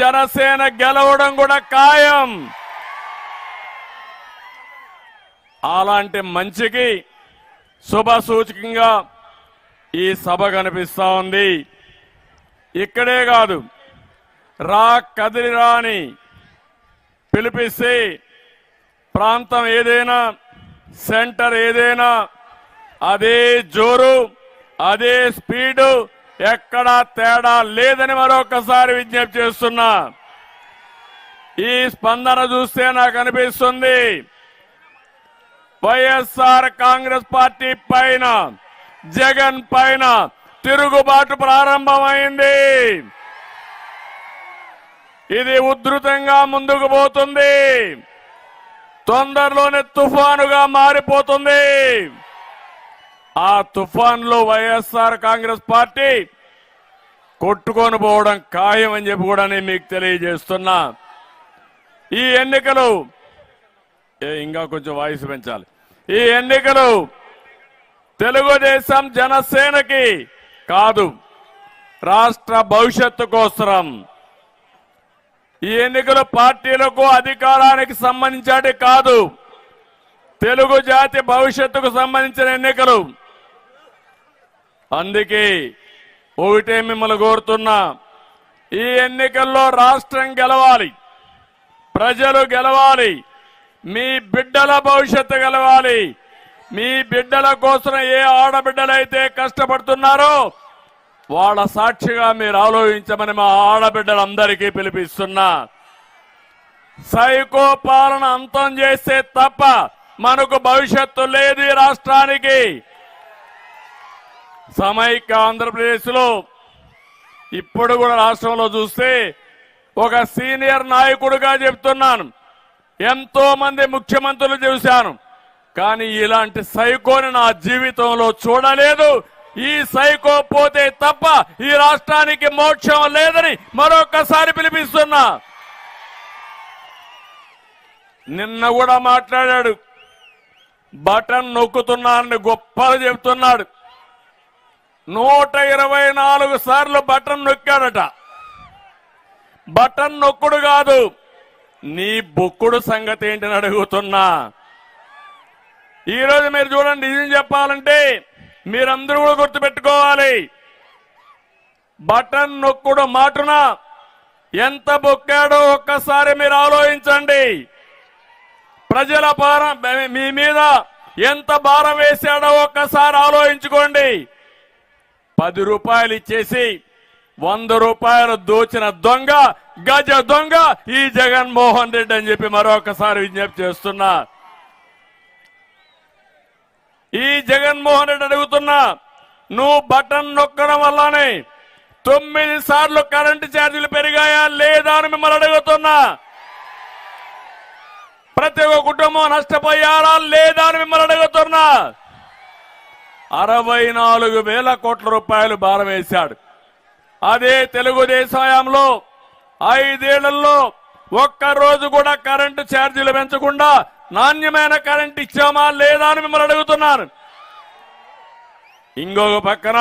జనసేన గెలవడం కూడా ఖాయం. అలాంటి మంచికి శుభ సూచకంగా ఈ సభ కనిపిస్తా ఉంది. ఇక్కడే కాదు రా కదిలి రాని పిలిపిస్తే ప్రాంతం ఏదైనా సెంటర్ ఏదైనా అదే జోరు అదే స్పీడు ఎక్కడా తేడా లేదని మరొకసారి విజ్ఞప్తి చేస్తున్నా. ఈ స్పందన చూస్తే నాకు అనిపిస్తుంది. వైఎస్ఆర్ కాంగ్రెస్ పార్టీ పైన జగన్ పైన తిరుగుబాటు ప్రారంభమైంది. ఇది ఉధృతంగా ముందుకు పోతుంది. తొందరలోనే తుఫానుగా మారిపోతుంది. ఆ తుఫాన్లో వైఎస్ఆర్ కాంగ్రెస్ పార్టీ కొట్టుకొని పోవడం ఖాయం అని చెప్పి కూడా నేను మీకు తెలియజేస్తున్నా. ఈ ఎన్నికలు ఏ, ఇంకా కొంచెం వాయిస్ పెంచాలి. ఈ ఎన్నికలు తెలుగుదేశం జనసేనకి కాదు రాష్ట్ర భవిష్యత్తు కోసరం. ఈ ఎన్నికలు పార్టీలకు అధికారానికి సంబంధించి కాదు తెలుగు జాతి భవిష్యత్తుకు సంబంధించిన ఎన్నికలు. అందుకే ఒకటే మిమ్మల్ని కోరుతున్నా ఈ ఎన్నికల్లో రాష్ట్రం గెలవాలి ప్రజలు గెలవాలి మీ బిడ్డల భవిష్యత్తు గెలవాలి మీ బిడ్డల కోసం ఏ ఆడబిడ్డలైతే కష్టపడుతున్నారో వాళ్ళ సాక్షిగా మీరు ఆలోచించమని మా ఆడబిడ్డలందరికీ పిలిపిస్తున్నా. సైకో పాలన అంతం చేస్తే తప్ప మనకు భవిష్యత్తు లేదు ఈ రాష్ట్రానికి. సమైక్య ఆంధ్రప్రదేశ్లో ఇప్పుడు కూడా రాష్ట్రంలో చూస్తే ఒక సీనియర్ నాయకుడుగా చెప్తున్నాను. ఎంతో మంది ముఖ్యమంత్రులు చూశాను. కానీ ఇలాంటి సైకోని నా జీవితంలో చూడలేదు. ఈ సైకో పోతే తప్ప ఈ రాష్ట్రానికి మోక్షం లేదని మరొకసారి పిలిపిస్తున్నా. నిన్న కూడా మాట్లాడాడు. బటన్ నొక్కుతున్నానని గొప్పలు చెబుతున్నాడు నూట ఇరవై నాలుగు సార్లు బటన్ నొక్కాడట. బటన్ నొక్కుడు కాదు నీ బొక్కుడు సంగతి ఏంటని అడుగుతున్నా. ఈరోజు మీరు చూడండి నిజం చెప్పాలంటే మీరందరూ కూడా గుర్తుపెట్టుకోవాలి. బటన్ నొక్కుడు మాటున ఎంత బొక్కాడో ఒక్కసారి మీరు ఆలోచించండి. ప్రజల భారం మీ మీద ఎంత భారం వేశాడో ఒక్కసారి ఆలోచించుకోండి. పది రూపాయలు ఇచ్చేసి వంద రూపాయలు దోచిన దొంగ గజ దొంగ ఈ జగన్మోహన్ రెడ్డి అని చెప్పి మరొకసారి విజ్ఞప్తి చేస్తున్నా. ఈ జగన్మోహన్ రెడ్డి అడుగుతున్నా నువ్వు బటన్ నొక్కడం వల్లనే తొమ్మిది సార్లు కరెంటు ఛార్జీలు పెరిగాయా లేదా అని మిమ్మల్ని అడుగుతున్నా. ప్రతి ఒక్క కుటుంబం నష్టపోయారా లేదా అని మిమ్మల్ని అడుగుతున్నా. అరవై నాలుగు వేల కోట్ల రూపాయలు భారం వేశాడు. అదే తెలుగుదేశంలో హయాంలో ఐదేళ్ళలో ఒక్క రోజు కూడా కరెంటు ఛార్జీలు పెంచకుండా నాణ్యమైన కరెంట్ ఇచ్చామా లేదా అని మిమ్మల్ని అడుగుతున్నాను. ఇంకొక పక్కన